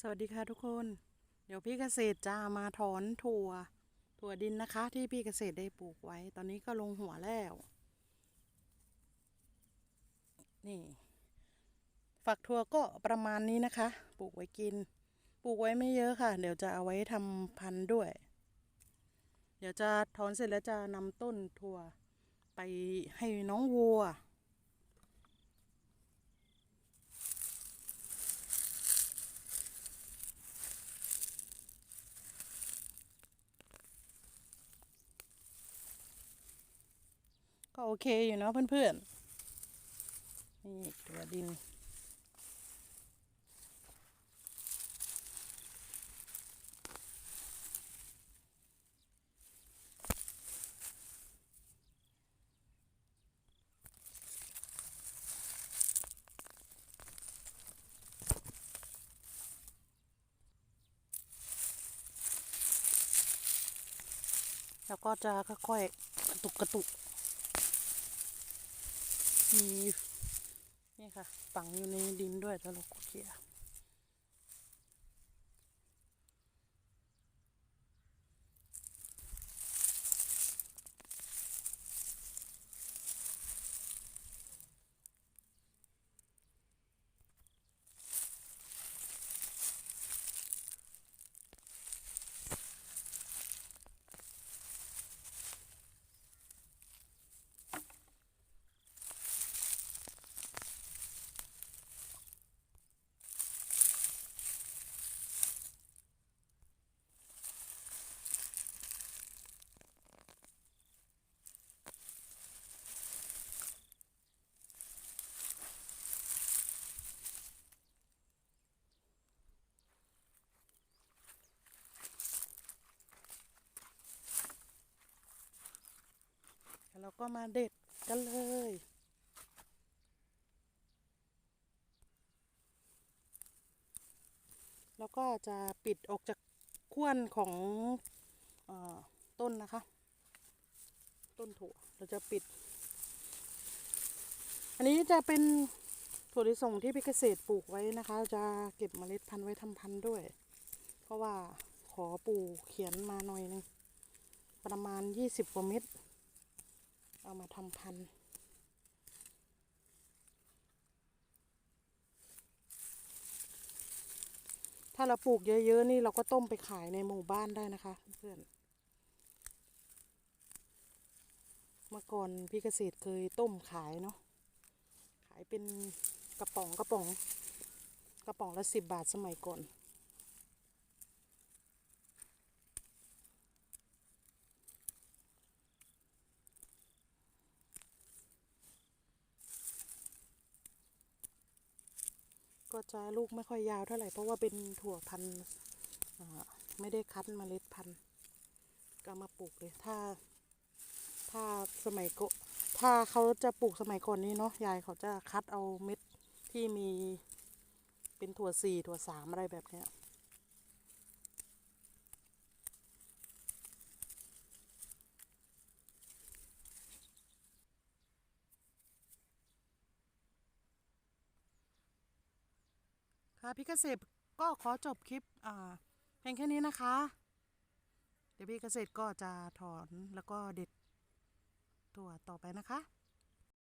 สวัสดีค่ะทุกคน เดี๋ยวพี่เกษตรจะมาถอนถั่ว ถั่วดินนะคะ ที่พี่เกษตรได้ปลูกไว้ ตอนนี้ก็ลงหัวแล้ว นี่ ฝักถั่วก็ประมาณนี้นะคะ ปลูกไว้กิน ปลูกไว้ไม่เยอะค่ะ เดี๋ยวจะเอาไว้ทำพันธุ์ด้วย เดี๋ยวจะถอนเสร็จแล้วจะนำต้นถั่ว ไปให้น้องวัว ก็โอเคอยู่เนาะเพื่อนๆ นี่ตัวดิน แล้วก็จะค่อยๆกระตุกกระตุก มีนี่ค่ะฝังอยู่ในดินด้วยแล้วเราก็เขี่ยแเราก็มาเด็ดกันเลย แล้วก็จะปิดออกจากขั้วนของอต้นนะคะ ต้นถั่วเราจะปิด อันนี้จะเป็นถั่วลิสงที่พี่เกษตรปลูกไว้นะคะ จะเก็บเมล็ดพันธุ์ไว้ทำพันธุ์ด้วย เพราะว่าขอปู่เขียนมาหน่อยนึงประมาณยี่สิบกว่าเม็ด เอามาทำพันธุ์ถ้าเราปลูกเยอะๆนี่เราก็ต้มไปขายในหมู่บ้านได้นะคะ เพื่อนเมื่อก่อนพี่เกษตรเคยต้มขายเนาะขายเป็นกระป๋องกระป๋อง กระป๋องละสิบบาทสมัยก่อน ก็จะลูกไม่ค่อยยาวเท่าไหร่เพราะว่าเป็นถั่วพันธุ์ไม่ได้คั้นเมล็ดพันธุ์ก็มาปลูกเลย ถ้า ถ้าสมัยก็ถ้าเขาจะปลูกสมัยก่อนนี้เนาะยายเขาจะคัดเอาเม็ดที่มีเป็นถั่วสี่ถั่วสามอะไรแบบเนี้ย ค่ะพี่เกษตรก็ขอจบคลิปอ่าเพียงแค่นี้นะคะ เดี๋ยวพี่เกษตรก็จะถอนแล้วก็เด็ดตัวต่อไปนะคะ